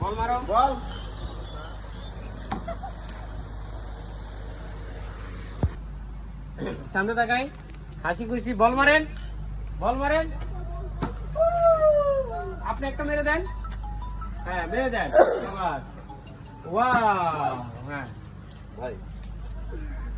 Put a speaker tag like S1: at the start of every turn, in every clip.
S1: বল মারো. সামনে তাকাই। হাসি খুশি বল মারেন। বল মারেন। আপনি একটা মেরে দেন। হ্যাঁ মেরে দেন। ওয়াও হ্যাঁ।
S2: ভাই।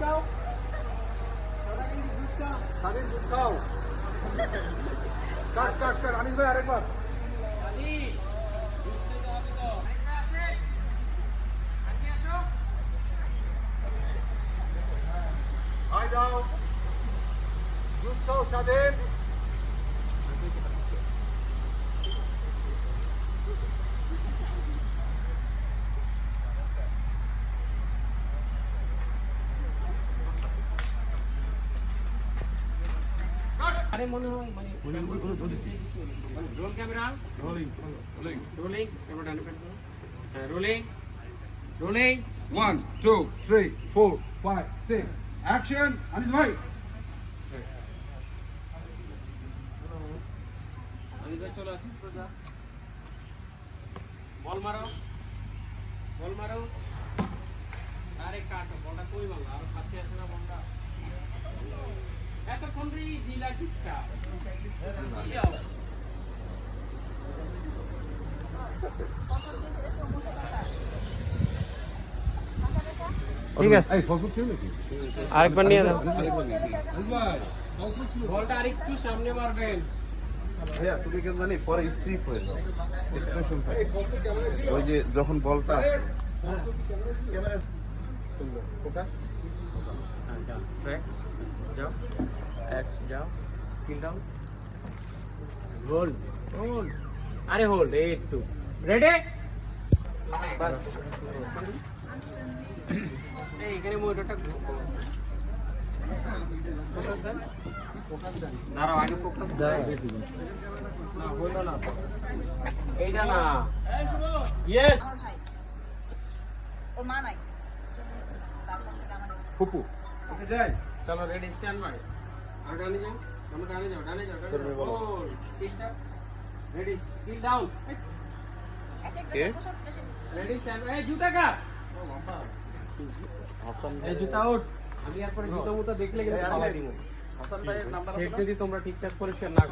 S1: খাও কিন্তু জুস খাও
S2: কাট কাট কাট আনিস ভাই আরেকবার
S1: তো আনিস ভাই আসেন আনি আসো
S2: আই দাও দুধ খাও স্বাধীন
S1: আরে মনে হয় মানে roll camera rolling rolling camera done করো rolling rolling
S2: One, two, three, four, five, six. Action. Anis bhai.
S1: আমি তো চলে আসি সোজা। বল মারো বল মারো। আরে কাট বলটা কই মারলো আর কাছে আসে না বলটা এতক্ষণ রে দিলা টিপটা ঠিক আছে।
S2: এই ফসল ছিল নাকি
S1: আরেকবার নিয়ে
S2: আনিস
S1: বলটা আরেকটু সামনে মারবেন।
S3: ভাইয়া তুমি কেন জানি পরে স্ট্রিপ হয়ে যাও। ওই যে যখন বলটা
S1: আরে হোল্ড এই একটু। রেডি এখানে মোটরটা দাঁড়াও আগে ফোকাস না হলো না। এইটা না। ইয়েস
S4: ওর মা নাই
S2: ফুপু।
S1: ওকে যাই চলো রেডি স্ট্যান্ড বাই আর ডানে যাও আমরা ডানে যাও ডানে যাও ডানে যাও। রেডি কিল ডাউন
S3: কে?
S1: রেডি স্ট্যান্ড এই জুতা এই জুতা আউট আমি একবার জুতো মুতা দেখলে কিন্তু ফালাই দিব।
S3: হাসান ভাইয়ের নাম্বার
S1: যদি তোমরা ঠিকঠাক পরিষ্কার না